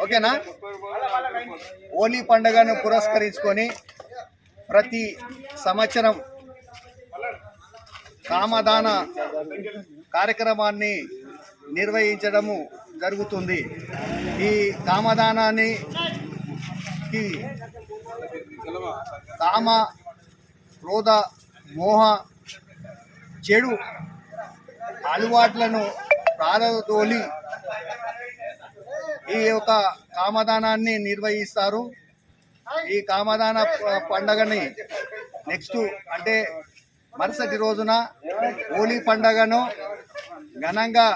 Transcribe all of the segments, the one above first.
ఓకేనా? హోలీ పండుగను పురస్కరించుకొని ప్రతి సంవత్సరం కామదాన కార్యక్రమాన్ని నిర్వహించడము జరుగుతుంది. ఈ కామదానాన్ని కామ క్రోధ మోహ చెడు అలవాట్లను ప్రారదోలి ఈ యొక్క కామదానాన్ని నిర్వహిస్తారు. ఈ కామదాన పండగని నెక్స్ట్ అంటే మరుసటి రోజున హోలీ పండగను ఘనంగా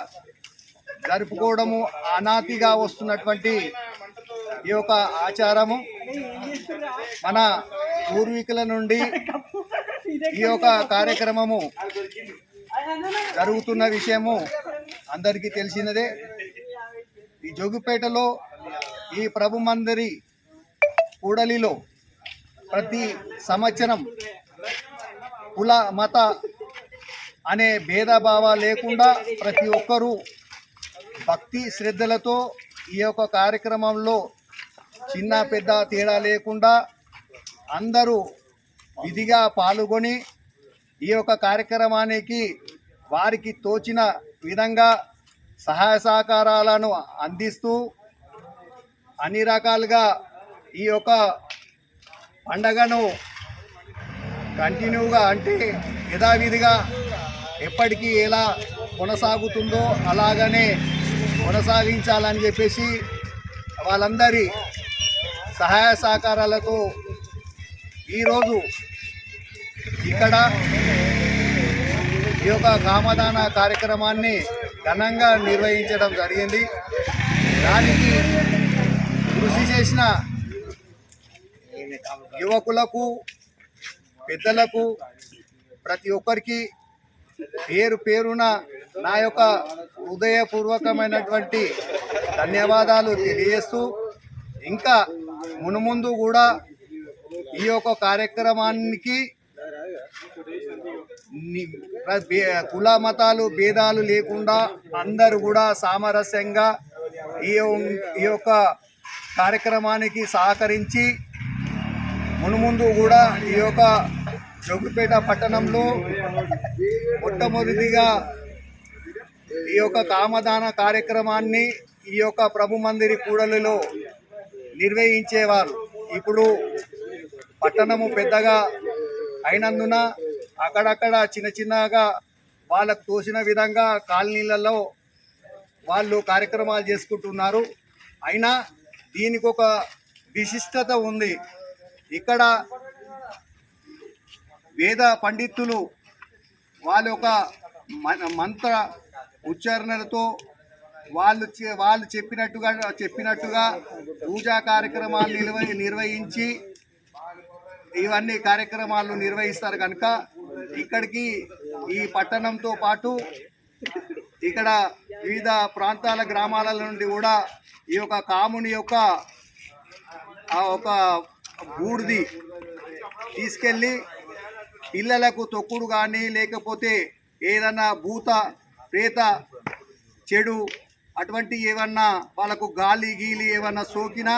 జరుపుకోవడము అనాతిగా వస్తున్నటువంటి ఈ యొక్క ఆచారము. మన పూర్వీకుల నుండి ఈ యొక్క కార్యక్రమము జరుగుతున్న విషయము అందరికీ తెలిసినదే. ఈ జోగిపేటలో ఈ ప్రభు మందిరి కూడలిలో ప్రతి సంవత్సరం కుల మత అనే భేదభావ లేకుండా ప్రతి ఒక్కరూ భక్తి శ్రద్ధలతో ఈ యొక్క కార్యక్రమంలో చిన్న పెద్ద తేడా లేకుండా అందరూ విధిగా పాల్గొని ఈ యొక్క కార్యక్రమానికి వారికి తోచిన విధంగా సహాయ సహకారాలను అందిస్తూ అన్ని రకాలుగా ఈ యొక్క పండగను కంటిన్యూగా అంటే యథావిధిగా ఎప్పటికీ ఎలా కొనసాగుతుందో అలాగనే కొనసాగించాలని చెప్పేసి వాళ్ళందరి సహాయ సహకారాలతో ఈరోజు ఇక్కడ ఈ యొక్క కామదాన కార్యక్రమాన్ని ఘనంగా నిర్వహించడం జరిగింది. దానికి కృషి చేసిన యువకులకు పెద్దలకు ప్రతి ఒక్కరికి పేరు పేరున నా యొక్క హృదయపూర్వకమైనటువంటి ధన్యవాదాలు తెలియజేస్తూ ఇంకా మునుముందు కూడా ఈ యొక్క కార్యక్రమానికి కుల మతాలు భేదాలు లేకుండా అందరూ కూడా సామరస్యంగా ఈ ఈ యొక్క కార్యక్రమానికి సహకరించి మునుముందు కూడా ఈ యొక్క జోగుపేట పట్టణంలో మొట్టమొదటిగా ఈ యొక్క కామదాన కార్యక్రమాన్ని ఈ యొక్క ప్రభు మందిరి కూడలిలో నిర్వహించేవారు. ఇప్పుడు పట్టణము పెద్దగా అయినందున అక్కడక్కడ చిన్న చిన్నగా వాళ్ళకు తోసిన విధంగా కాలనీలలో వాళ్ళు కార్యక్రమాలు చేసుకుంటున్నారు. అయినా దీనికి ఒక విశిష్టత ఉంది. ఇక్కడ వేద పండితులు వాళ్ళ యొక్క మ- మంత్ర ఉచ్చారణలతో వాళ్ళు వాళ్ళు చెప్పినట్టుగా చెప్పినట్టుగా పూజా కార్యక్రమాలు నిర్వ నిర్వహించి ఇవన్నీ కార్యక్రమాలు నిర్వహిస్తారు కనుక ఇక్కడికి ఈ పట్టణంతో పాటు ఇక్కడ వివిధ ప్రాంతాల గ్రామాల నుండి కూడా ఈ యొక్క కాముని యొక్క ఒక బూడిది తీసుకెళ్ళి పిల్లలకు తొక్కుడు కానీ లేకపోతే ఏదన్నా భూత ప్రేత చెడు అటువంటి ఏమన్నా వాళ్ళకు గాలి గీలి ఏమన్నా సోకినా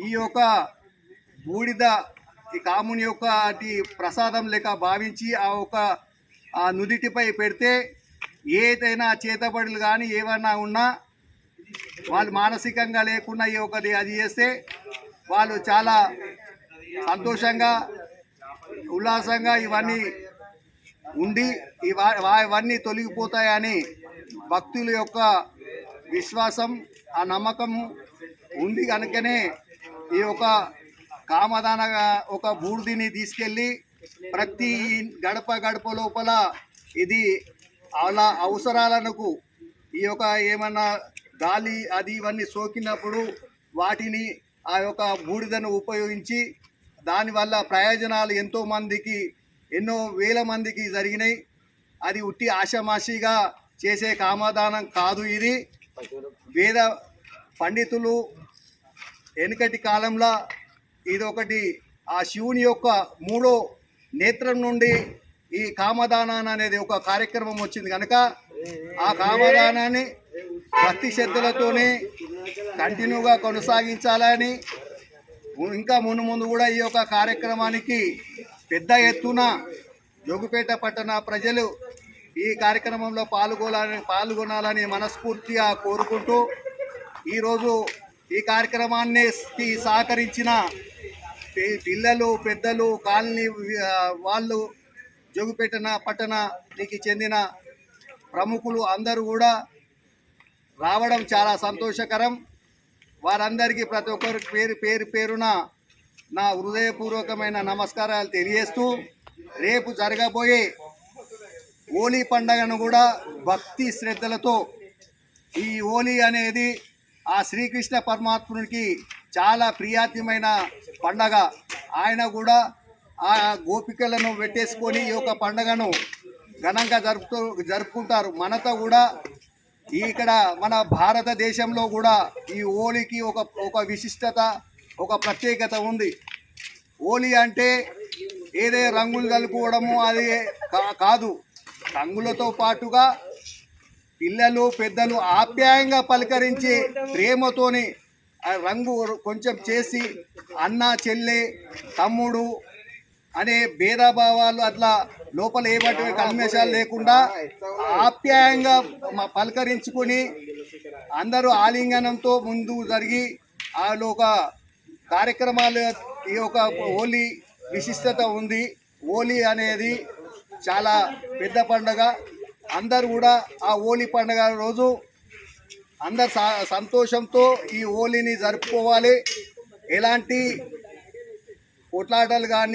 ఈ యొక్క బూడిద ఈ కాముని యొక్క ప్రసాదం లేక భావించి ఆ ఒక ఆ నుదిటిపై పెడితే ఏదైనా చేతబడులు కానీ ఏమన్నా ఉన్నా వాళ్ళు మానసికంగా లేకుండా ఈ ఒకటి అది చేస్తే వాళ్ళు చాలా సంతోషంగా ఉల్లాసంగా ఇవన్నీ ఉండి ఇవన్నీ తొలగిపోతాయని భక్తుల యొక్క విశ్వాసం ఆ నమ్మకము ఉంది కనుకనే ఈ యొక్క కామదాన ఒక బూర్దిని తీసుకెళ్ళి ప్రతి గడప గడప లోపల ఇది అలా అవసరాలకు ఈ యొక్క ఏమన్నా గాలి అది ఇవన్నీ సోకినప్పుడు వాటిని ఆ యొక్క బూడిదను ఉపయోగించి దానివల్ల ప్రయోజనాలు ఎంతో మందికి ఎన్నో వేల మందికి జరిగినాయి. అది ఉట్టి ఆషమాషిగా చేసే కామదానం కాదు ఇది. వేద పండితులు వెనుకటి కాలంలో ఇదొకటి ఆ శివుని యొక్క మూడో నేత్రం నుండి ఈ కామదానాన్ని అనేది ఒక కార్యక్రమం వచ్చింది కనుక ఆ కామదానాన్ని భక్తి శ్రద్ధలతోనే కంటిన్యూగా కొనసాగించాలని ఇంకా ముందు ముందు కూడా ఈ యొక్క కార్యక్రమానికి పెద్ద ఎత్తున జోగుపేట పట్టణ ప్రజలు ఈ కార్యక్రమంలో పాల్గొనాలని పాల్గొనాలని మనస్ఫూర్తిగా కోరుకుంటూ ఈరోజు ఈ కార్యక్రమాన్ని సహకరించిన పిల్లలు పెద్దలు కాలనీ వాళ్ళు జోగుపేటన పట్టణానికి చెందిన ప్రముఖులు అందరూ కూడా రావడం చాలా సంతోషకరం. వారందరికీ ప్రతి ఒక్కరికి పేరు పేరు పేరున నా హృదయపూర్వకమైన నమస్కారాలు తెలియజేస్తూ రేపు జరగబోయే హోలీ పండగను కూడా భక్తి శ్రద్ధలతో ఈ హోలీ అనేది ఆ శ్రీకృష్ణ పరమాత్మునికి చాలా ప్రియాత్యమైన పండగ. ఆయన కూడా ఆ గోపికలను పెట్టేసుకొని ఈ యొక్క పండగను ఘనంగా జరుపుతూ జరుపుకుంటారు. మనతో కూడా ఇక్కడ మన భారతదేశంలో కూడా ఈ హోలీకి ఒక ఒక విశిష్టత ఒక ప్రత్యేకత ఉంది. హోలీ అంటే ఏదే రంగులు కలుపుకోవడము అది కా- కాదు. రంగులతో పాటుగా పిల్లలు పెద్దలు ఆప్యాయంగా పలకరించి ప్రేమతోని రంగు కొంచెం చేసి అన్న చెల్లె తమ్ముడు అనే భేదభావాలు అట్లా లోపల ఏమంటే కల్మేషాలు లేకుండా ఆప్యాయంగా పలకరించుకొని అందరూ ఆలింగనంతో ముందు జరిగి వాళ్ళు ఒక కార్యక్రమాలు ఈ యొక్క హోలీ విశిష్టత ఉంది. హోలీ అనేది చాలా పెద్ద పండగ. అందరు కూడా ఆ హోలీ పండగ రోజు అందరు స- సంతోషంతో ఈ హోలీని జరుపుకోవాలి. ఎలాంటి కొట్లాటలు కానీ